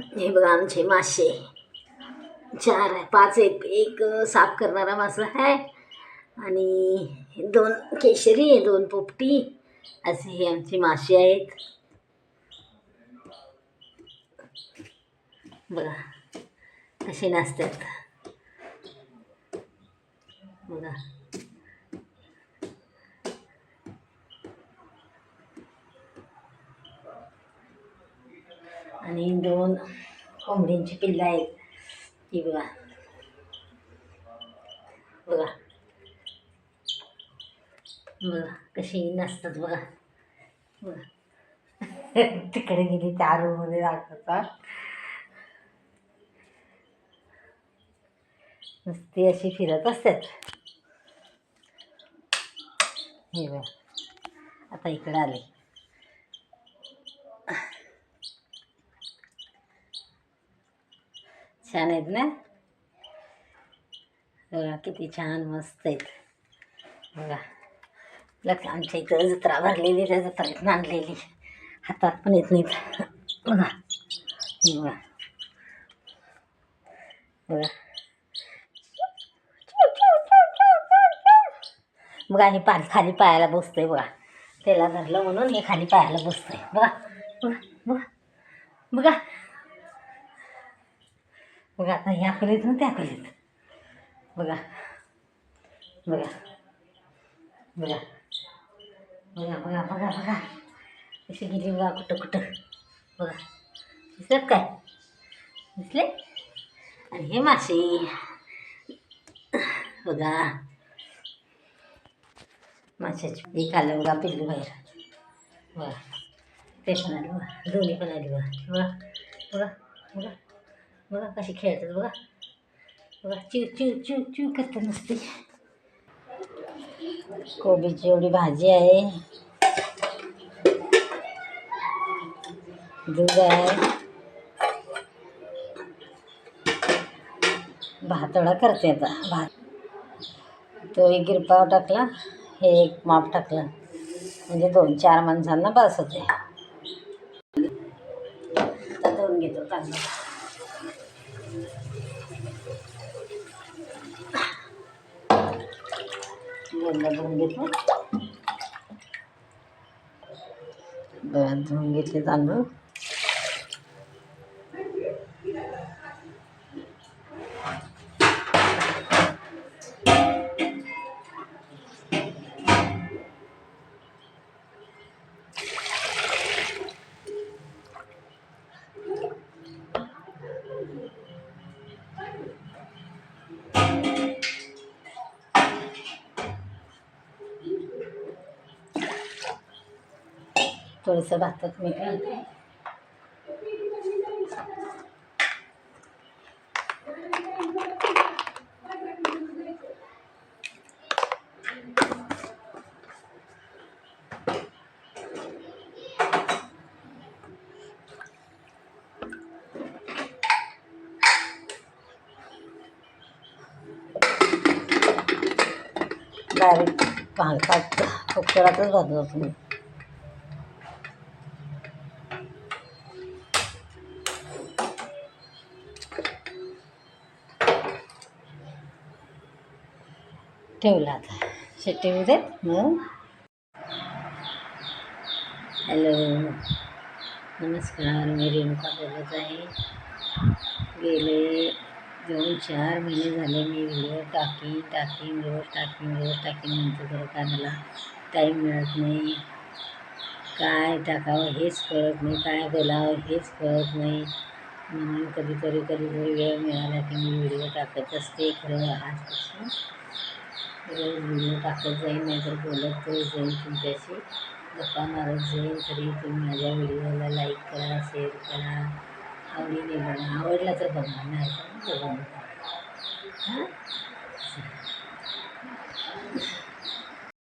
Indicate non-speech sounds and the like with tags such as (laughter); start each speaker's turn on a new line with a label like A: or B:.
A: हे बघा आमचे मासे चार आहे पाच एक एक साफ करणारा मासा आहे. आणि दोन केशरी दोन पोपटी. असे हे आमचे मासे आहेत. बघा कसे नाचतात. बघा. आणि दोन कोंबडींची पिल्लं आहेत. ती बघा. बघा. बघा कशी नसतात बघा. बघा. (laughs) तिकडे गेली त्या रूममध्ये दाखवता. नुसती अशी फिरत असतात. हे बघा. आता इकडे आले. छान आहेत ना? बघा किती छान मस्त आहेत. बघा लक्ष आमच्या इकडं जत्रा भरलेली त्या जत्रातून आणलेली. हातात पण येत नाहीत. बघा बघा. बघा. बघा हे पाणी खाली पायाला बसतंय बघा. त्याला धरलं म्हणून हे खाली पायाला बसतंय. बघा बघा बघा बघा. बघा आता ह्या कलेत ना त्या कलेत बघा. बघा. बघा. बघा बघा बघा बघा. कशी गेली बघा कुठं कुठं. बघा. दिसत काय? दिसले? आणि हे मासे. बघा. माशाची एक आलं बघा पिल्लू बाहेर. बघा. ते पण आली बघा. दोन्ही पण आली बघा. बघा बघा बघा. बघा कशी खेळतात बघा. बघा चिव चिव चिव चिव करतात नसते. कोबीची एवढी भाजी आहे. दूध आहे. भातोडा करते आता. भात. तो एक गिरपाव टाकला हे एक माप टाकलं. म्हणजे दोन चार माणसांना बस होते दोन घेतो तांदूळ दोनदा धुवून घेतलं धुवून घेतले तांदूळ. थोडंसं भातात मीठ घालते डायरेक्ट पाण्यात कुकरातच भाजू आपण ठेवला आता. शिट्टी होऊ मग. हॅलो नमस्कार. मी रेणुका बोलत आहे. गेले दोन चार महिने झाले मी व्हिडिओ टाकीन टाकीन रोज टाकीन रोज टाकीन म्हणतो खरं काय मला टाईम मिळत नाही. काय टाकावं हेच कळत नाही. काय बोलावं हेच कळत नाही. म्हणून कधीतरी कधीतरी वेळ मिळाला की मी व्हिडिओ टाकत असते. खरं आजपासून रोज व्हिडिओ टाकत जाईन नाहीतर बोलत तरी जाईन तुमच्याशी. गप्पा मारत जाईन तरी तुम्ही माझ्या व्हिडिओला लाईक करा शेअर करा. आवडीने बघा आवडला तर बघा नाही तर बघा हां?